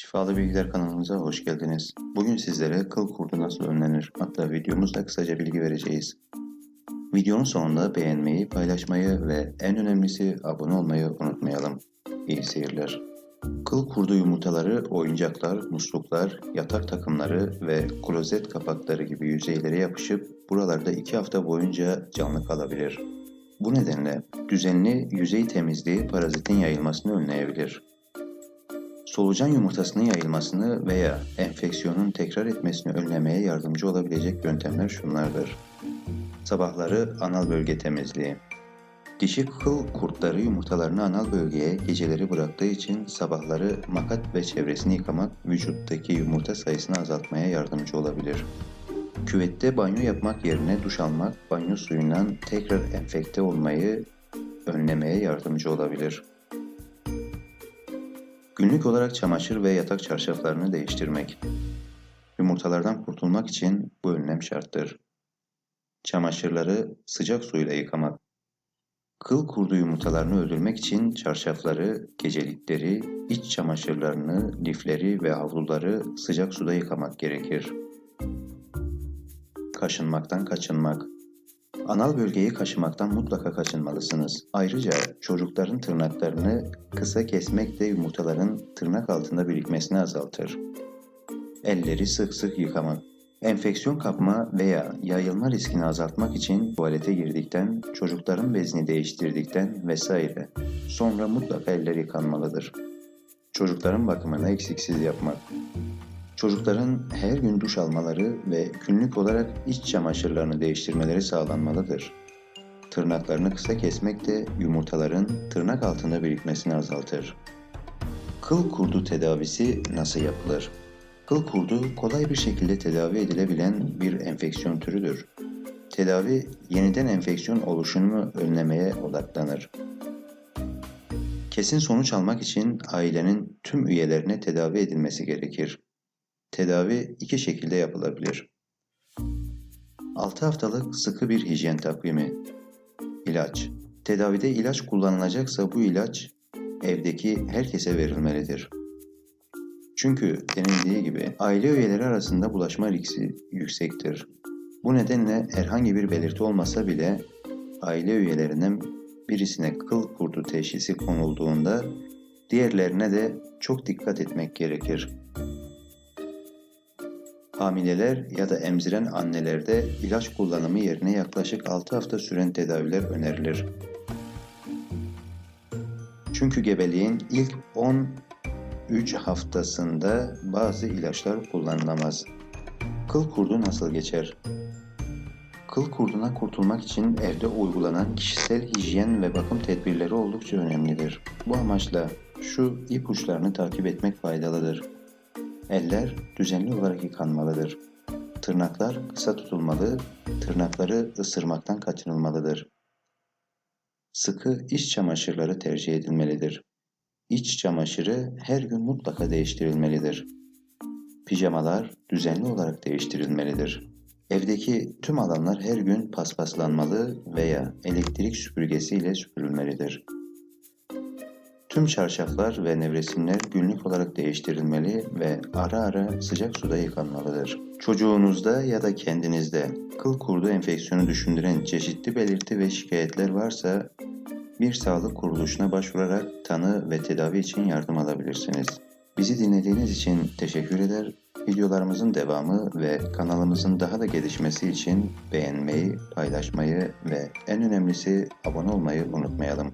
Şifalı Bilgiler kanalımıza hoş geldiniz. Bugün sizlere kıl kurdu nasıl önlenir adlı videomuzda kısaca bilgi vereceğiz. Videonun sonunda beğenmeyi, paylaşmayı ve en önemlisi abone olmayı unutmayalım. İyi seyirler. Kıl kurdu yumurtaları oyuncaklar, musluklar, yatak takımları ve klozet kapakları gibi yüzeylere yapışıp buralarda 2 hafta boyunca canlı kalabilir. Bu nedenle düzenli yüzey temizliği parazitin yayılmasını önleyebilir. Solucan yumurtasının yayılmasını veya enfeksiyonun tekrar etmesini önlemeye yardımcı olabilecek yöntemler şunlardır. Sabahları anal bölge temizliği. Dişi kıl kurtları yumurtalarını anal bölgeye geceleri bıraktığı için sabahları makat ve çevresini yıkamak vücuttaki yumurta sayısını azaltmaya yardımcı olabilir. Küvette banyo yapmak yerine duş almak banyo suyundan tekrar enfekte olmayı önlemeye yardımcı olabilir. Günlük olarak çamaşır ve yatak çarşaflarını değiştirmek. Yumurtalardan kurtulmak için bu önlem şarttır. Çamaşırları sıcak suyla yıkamak. Kıl kurdu yumurtalarını öldürmek için çarşafları, gecelikleri, iç çamaşırlarını, lifleri ve havluları sıcak suda yıkamak gerekir. Kaşınmaktan kaçınmak. Anal bölgeyi kaşımaktan mutlaka kaçınmalısınız. Ayrıca çocukların tırnaklarını kısa kesmek de yumurtaların tırnak altında birikmesini azaltır. Elleri sık sık yıkamak. Enfeksiyon kapma veya yayılma riskini azaltmak için tuvalete girdikten, çocukların bezini değiştirdikten vesaire sonra mutlaka eller yıkanmalıdır. Çocukların bakımını eksiksiz yapmak. Çocukların her gün duş almaları ve günlük olarak iç çamaşırlarını değiştirmeleri sağlanmalıdır. Tırnaklarını kısa kesmek de yumurtaların tırnak altında birikmesini azaltır. Kıl kurdu tedavisi nasıl yapılır? Kıl kurdu kolay bir şekilde tedavi edilebilen bir enfeksiyon türüdür. Tedavi yeniden enfeksiyon oluşumunu önlemeye odaklanır. Kesin sonuç almak için ailenin tüm üyelerine tedavi edilmesi gerekir. Tedavi iki şekilde yapılabilir. 6 haftalık sıkı bir hijyen takvimi. İlaç. Tedavide ilaç kullanılacaksa bu ilaç evdeki herkese verilmelidir. Çünkü denildiği gibi aile üyeleri arasında bulaşma riski yüksektir. Bu nedenle herhangi bir belirti olmasa bile aile üyelerinden birisine kıl kurdu teşhisi konulduğunda diğerlerine de çok dikkat etmek gerekir. Hamileler ya da emziren annelerde ilaç kullanımı yerine yaklaşık 6 hafta süren tedaviler önerilir. Çünkü gebeliğin ilk 13 haftasında bazı ilaçlar kullanılamaz. Kıl kurdu nasıl geçer? Kıl kurduna kurtulmak için evde uygulanan kişisel hijyen ve bakım tedbirleri oldukça önemlidir. Bu amaçla şu ipuçlarını takip etmek faydalıdır. Eller düzenli olarak yıkanmalıdır. Tırnaklar kısa tutulmalı, tırnakları ısırmaktan kaçınılmalıdır. Sıkı iç çamaşırları tercih edilmelidir. İç çamaşırı her gün mutlaka değiştirilmelidir. Pijamalar düzenli olarak değiştirilmelidir. Evdeki tüm alanlar her gün paspaslanmalı veya elektrik süpürgesiyle süpürülmelidir. Tüm çarşaflar ve nevresimler günlük olarak değiştirilmeli ve ara ara sıcak suda yıkanmalıdır. Çocuğunuzda ya da kendinizde kıl kurdu enfeksiyonu düşündüren çeşitli belirti ve şikayetler varsa bir sağlık kuruluşuna başvurarak tanı ve tedavi için yardım alabilirsiniz. Bizi dinlediğiniz için teşekkür eder. Videolarımızın devamı ve kanalımızın daha da gelişmesi için beğenmeyi, paylaşmayı ve en önemlisi abone olmayı unutmayalım.